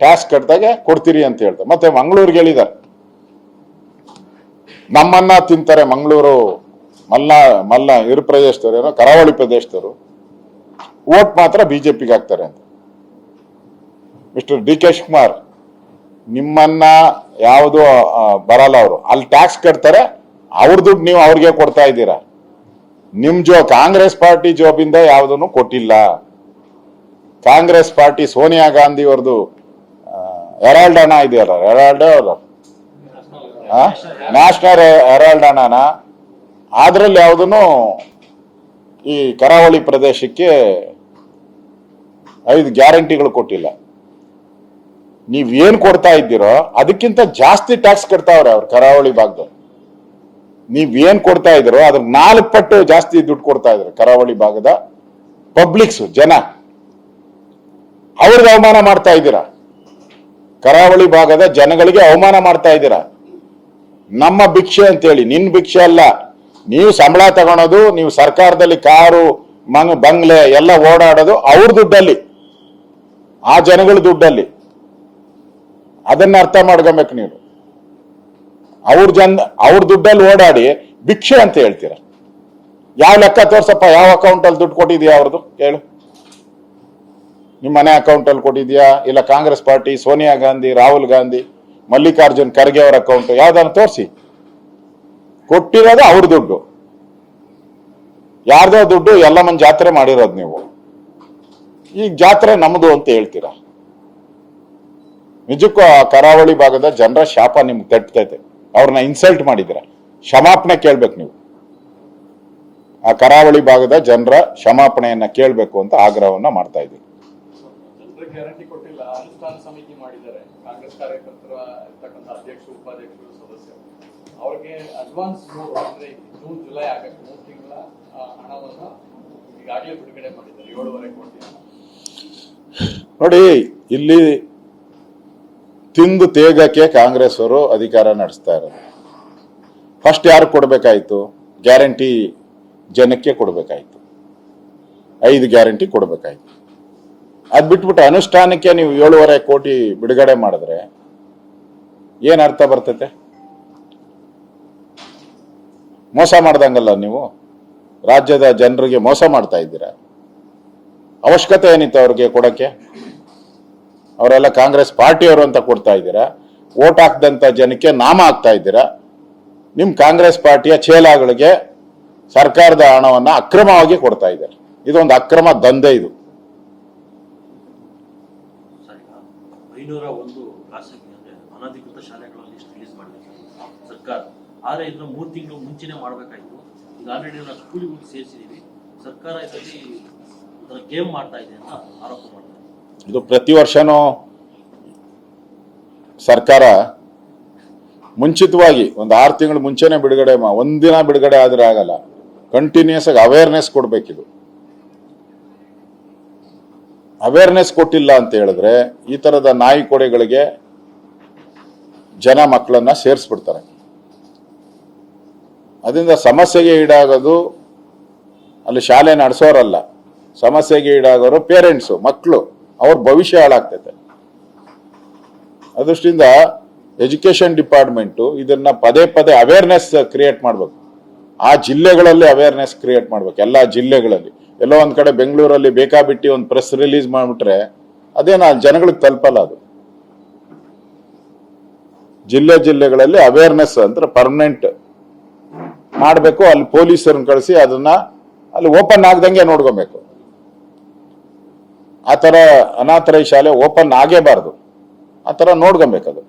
Tax ಕಟ್ಟಿದಾಗೆ ಕೊಡ್ತೀರಿ ಅಂತ ಹೇಳ್ತಾರೆ ಮತ್ತೆ ಮಂಗಳೂರಿಗೆ ಹೇಳಿದ್ದಾರೆ. ನಮ್ಮನ್ನ ತಿಂತಾರೆ ಮಂಗಳೂರು ಮಲ್ಲ ಮಲ್ಲ ಇರು ಪ್ರದೇಶದವ್ರು ಏನೋ ಕರಾವಳಿ ಪ್ರದೇಶದವರು. ಓಟ್ ಮಾತ್ರ ಬಿಜೆಪಿಗೆ ಹಾಕ್ತಾರೆ ಅಂತ. ಮಿಸ್ಟರ್ ಡಿ ಕೆ ಶಿವಕುಮಾರ್, ನಿಮ್ಮನ್ನ ಯಾವುದು ಬರಲ್ಲ ಅವರು. ಅಲ್ಲಿ ಟ್ಯಾಕ್ಸ್ ಕಟ್ತಾರೆ, ಅವ್ರ ದುಡ್ಡು ನೀವು ಅವ್ರಿಗೆ ಕೊಡ್ತಾ ಇದ್ದೀರಾ. ನಿಮ್ ಜೋ, ಕಾಂಗ್ರೆಸ್ ಪಾರ್ಟಿ ಜೋಬಿಂದ ಯಾವುದನ್ನು ಕೊಟ್ಟಿಲ್ಲ. ಕಾಂಗ್ರೆಸ್ ಪಾರ್ಟಿ ಸೋನಿಯಾ ಗಾಂಧಿ ಅವ್ರದ್ದು ಹೆರಾಲ್ಡ್ ಹಣ ಇದೆಯಲ್ಲ? ಹೆರಾಲ್ಡ್ ಅವರು. ನ್ಯಾಷನಲ್ ಹೆರಾಲ್ಡ್ ಹಣನ ಅದ್ರಲ್ಲಿ ಯಾವುದನ್ನು ಈ ಕರಾವಳಿ ಪ್ರದೇಶಕ್ಕೆ ಐದು ಗ್ಯಾರಂಟಿಗಳು ಕೊಟ್ಟಿಲ್ಲ. ನೀವು ಏನು ಕೊಡ್ತಾ ಇದ್ದೀರೋ ಅದಕ್ಕಿಂತ ಜಾಸ್ತಿ ಟ್ಯಾಕ್ಸ್ ಕಟ್ತಾವ್ರೆ ಅವ್ರು ಕರಾವಳಿ ಭಾಗದಲ್ಲಿ ನೀವು ಏನು ಕೊಡ್ತಾ ಇದ್ದೀರೋ ಅದ್ರ ನಾಲ್ಕು ಪಟ್ಟು ಜಾಸ್ತಿ ದುಡ್ಡು ಕೊಡ್ತಾ ಇದ್ರು ಕರಾವಳಿ ಭಾಗದ ಪಬ್ಲಿಕ್ಸ್ ಜನ. ಅವ್ರದ್ದು ಅವಮಾನ ಮಾಡ್ತಾ ಇದ್ದೀರಾ? ಕರಾವಳಿ ಭಾಗದ ಜನಗಳಿಗೆ ಅವಮಾನ ಮಾಡ್ತಾ ಇದ್ದೀರಾ. ನಮ್ಮ ಭಿಕ್ಷೆ ಅಂತೇಳಿ, ನಿನ್ ಭಿಕ್ಷೆ ಅಲ್ಲ. ನೀವು ಸಂಬಳ ತಗೊಳೋದು, ನೀವು ಸರ್ಕಾರದಲ್ಲಿ ಕಾರು, ಮಂಗ್, ಬಂಗ್ಲೆ ಎಲ್ಲ ಓಡಾಡೋದು ಅವ್ರ ದುಡ್ಡಲ್ಲಿ. ಆ ಜನಗಳ ದುಡ್ಡಲ್ಲಿ. ಅದನ್ನ ಅರ್ಥ ಮಾಡ್ಕೊಬೇಕು ನೀವು. ಅವ್ರ ಜನ, ಅವ್ರ ದುಡ್ಡಲ್ಲಿ ಓಡಾಡಿ ಭಿಕ್ಷೆ ಅಂತ ಹೇಳ್ತೀರ. ಯಾವ ಲೆಕ್ಕ ತೋರ್ಸಪ್ಪ? ಯಾವ ಅಕೌಂಟ್ ಅಲ್ಲಿ ದುಡ್ಡು ಕೊಟ್ಟಿದ್ಯಾ ಅವ್ರದ್ದು ಹೇಳು ನಿಮ್ಮ ಮನೆ ಅಕೌಂಟ್ ಅಲ್ಲಿ ಕೊಟ್ಟಿದ್ಯಾ ಇಲ್ಲ ಕಾಂಗ್ರೆಸ್ ಪಾರ್ಟಿ, ಸೋನಿಯಾ ಗಾಂಧಿ, ರಾಹುಲ್ ಗಾಂಧಿ, ಮಲ್ಲಿಕಾರ್ಜುನ್ ಖರ್ಗೆ ಅವರ ಅಕೌಂಟ್, ಯಾವ್ದಾದ್ರು ತೋರಿಸಿ. ಕೊಟ್ಟಿರೋದು ಅವ್ರ ದುಡ್ಡು. ಯಾರ್ದೋ ದುಡ್ಡು ಎಲ್ಲಮ್ಮನ್ ಜಾತ್ರೆ ಮಾಡಿರೋದು ನೀವು. ಈಗ ಜಾತ್ರೆ ನಮ್ದು ಅಂತ ಹೇಳ್ತೀರಾ? ನಿಜಕ್ಕೂ ಆ ಕರಾವಳಿ ಭಾಗದ ಜನರ ಶಾಪ ನಿಮ್ಗೆ ತಟ್ತೈತೆ ಅವ್ರನ್ನ ಇನ್ಸಲ್ಟ್ ಮಾಡಿದಿರ ಕ್ಷಮಾಪಣೆ ಕೇಳ್ಬೇಕು ನೀವು. ಆ ಕರಾವಳಿ ಭಾಗದ ಜನರ ಕ್ಷಮಾಪಣೆಯನ್ನ ಕೇಳ್ಬೇಕು ಅಂತ ಆಗ್ರಹವನ್ನ ಮಾಡ್ತಾ ಇದ್ದೀವಿ ಜನರಿಗೆ ಗ್ಯಾರಂಟಿ ಕೊಟ್ಟಿಲ್ಲ, ಅನುಷ್ಠಾನ ಸಮಿತಿ ಮಾಡಿದ್ದಾರೆ. ಕಾಂಗ್ರೆಸ್ ಕಾರ್ಯಕರ್ತರ, ಇರ್ತಕ್ಕಂಥ ಅಧ್ಯಕ್ಷರು, ಉಪಾಧ್ಯಕ್ಷರು, ಸದಸ್ಯರು. ಅವ್ರಿಗೆ ಅಡ್ವಾನ್ಸ್ ಅಂದ್ರೆ ಜೂನ್ ಜುಲೈ ಆಗಕ್ಕೆ ಮೂರು ತಿಂಗಳ ಹಣವನ್ನ ಈಗಾಗಲೇ ಬಿಡುಗಡೆ ಮಾಡಿದ್ದಾರೆ. ಏಳುವರೆ ಕೋಟಿ ನೋಡಿ, ಇಲ್ಲಿ ತಿಂದು ತೇಗಕ್ಕೆ ಕಾಂಗ್ರೆಸ್ ಅವರು ಅಧಿಕಾರ ನಡೆಸ್ತಾ ಇರೋದು. ಫಸ್ಟ್ ಯಾರು ಕೊಡಬೇಕಾಯ್ತು? ಗ್ಯಾರಂಟಿ ಜನಕ್ಕೆ ಕೊಡಬೇಕಾಯ್ತು. ಐದು ಗ್ಯಾರಂಟಿ ಕೊಡಬೇಕಾಯ್ತು. ಅದ್ ಬಿಟ್ಬಿಟ್ಟು ಅನುಷ್ಠಾನಕ್ಕೆ ನೀವು ಏಳುವರೆ ಕೋಟಿ ಬಿಡುಗಡೆ ಮಾಡಿದ್ರೆ ಏನ್ ಅರ್ಥ ಬರ್ತೈತೆ? ಮೋಸ ಮಾಡ್ದಂಗಲ್ಲ ನೀವು? ರಾಜ್ಯದ ಜನರಿಗೆ ಮೋಸ ಮಾಡ್ತಾ ಇದ್ದೀರಾ? ಅವಶ್ಯಕತೆ ಏನಿತ್ತು ಅವ್ರಿಗೆ ಕೊಡಕ್ಕೆ? ಅವರೆಲ್ಲ ಕಾಂಗ್ರೆಸ್ ಪಾರ್ಟಿಯವರು ಅಂತ ಕೊಡ್ತಾ ಇದ್ದೀರಾ? ಓಟ್ ಹಾಕ್ದಂತ ಜನಕ್ಕೆ ನಾಮ ಹಾಕ್ತಾ ಇದ್ದೀರಾ? ನಿಮ್ ಕಾಂಗ್ರೆಸ್ ಪಾರ್ಟಿಯ ಚೇಲಾಗಳಿಗೆ ಸರ್ಕಾರದ ಹಣವನ್ನ ಅಕ್ರಮವಾಗಿ ಕೊಡ್ತಾ ಇದ್ದಾರೆ. ಇದೊಂದು ಅಕ್ರಮ ದಂಧೆ ಇದು ಸರ್ ಈಗ ಐನೂರ ಒಂದು ಖಾಸಗಿ ಅಂದ್ರೆ ಅನಧಿಕೃತ ಶಾಲೆಗಳ ಲಿಸ್ಟ್ ರಿಲೀಸ್ ಮಾಡಬೇಕು. ಸರ್ಕಾರ. ಆದ್ರೆ ಇದನ್ನ ಮೂರು ತಿಂಗಳು ಮುಂಚೆನೆ ಮಾಡಬೇಕಾಯ್ತು. ಈಗ ಆಲ್ರೆಡಿ ನಾವು ಸ್ಕೂಲಿಗೆ ಸೇರಿಸಿದೀವಿ. ಸರ್ಕಾರ ಇದರಲ್ಲಿ ಇದರ ಗೇಮ್ ಮಾಡ್ತಾ ಇದೆ ಅಂತ ಆರೋಪ ಮಾಡ್ತಾರೆ ಇದು. ಪ್ರತಿ ವರ್ಷನೂ ಸರ್ಕಾರ ಮುಂಚಿತವಾಗಿ ಒಂದು ಆರು ತಿಂಗಳು ಮುಂಚೆನೆ ಬಿಡುಗಡೆ ಒಂದಿನ ಬಿಡುಗಡೆ ಆದರೆ ಆಗಲ್ಲ. ಕಂಟಿನ್ಯೂಸ್ ಆಗಿ ಅವೇರ್ನೆಸ್ ಕೊಡ್ಬೇಕಿದು. ಅವೇರ್ನೆಸ್ ಕೊಟ್ಟಿಲ್ಲ ಅಂತ ಹೇಳಿದ್ರೆ ಈ ತರದ ನಾಯಿ ಕೊಡೆಗಳಿಗೆ ಜನ ಮಕ್ಕಳನ್ನ ಸೇರಿಸ್ಬಿಡ್ತಾರೆ. ಅದರಿಂದ ಸಮಸ್ಯೆಗೆ ಈಡಾಗೋದು ಅಲ್ಲಿ ಶಾಲೆ ನಡೆಸೋರಲ್ಲ. ಸಮಸ್ಯೆಗೆ ಈಡಾಗೋರು ಪೇರೆಂಟ್ಸು ಮಕ್ಕಳು ಅವ್ರ ಭವಿಷ್ಯ ಹಾಳಾಗ್ತೈತೆ. ಅದೃಷ್ಟಿಂದ ಎಜುಕೇಶನ್ ಡಿಪಾರ್ಟ್ಮೆಂಟು ಇದನ್ನ ಪದೇ ಪದೇ ಅವೇರ್ನೆಸ್ ಕ್ರಿಯೇಟ್ ಮಾಡ್ಬೇಕು. ಆ ಜಿಲ್ಲೆಗಳಲ್ಲಿ ಅವೇರ್ನೆಸ್ ಕ್ರಿಯೇಟ್ ಮಾಡ್ಬೇಕು, ಎಲ್ಲ ಜಿಲ್ಲೆಗಳಲ್ಲಿ. ಎಲ್ಲೋ ಒಂದ್ ಕಡೆ ಬೆಂಗಳೂರಲ್ಲಿ ಬೇಕಾಬಿಟ್ಟಿ ಒಂದು ಪ್ರೆಸ್ ರಿಲೀಸ್ ಮಾಡ್ಬಿಟ್ರೆ ಅದೇನ ಜನಗಳಿಗೆ ತಲುಪಲ್ಲ ಅದು. ಜಿಲ್ಲೆ ಜಿಲ್ಲೆಗಳಲ್ಲಿ ಅವೇರ್ನೆಸ್ ಅಂದ್ರೆ ಪರ್ಮನೆಂಟ್ ಮಾಡಬೇಕು, ಅಲ್ಲಿ ಪೊಲೀಸರನ್ನ ಕಳಿಸಿ ಅದನ್ನ ಅಲ್ಲಿ ಓಪನ್ ಆಗದಂಗೆ ನೋಡ್ಕೋಬೇಕು. ಆ ಥರ ಅನಾಥರೈ ಶಾಲೆ ಓಪನ್ ಆಗೇಬಾರ್ದು. ಆ ಥರ ನೋಡ್ಕೊಬೇಕದು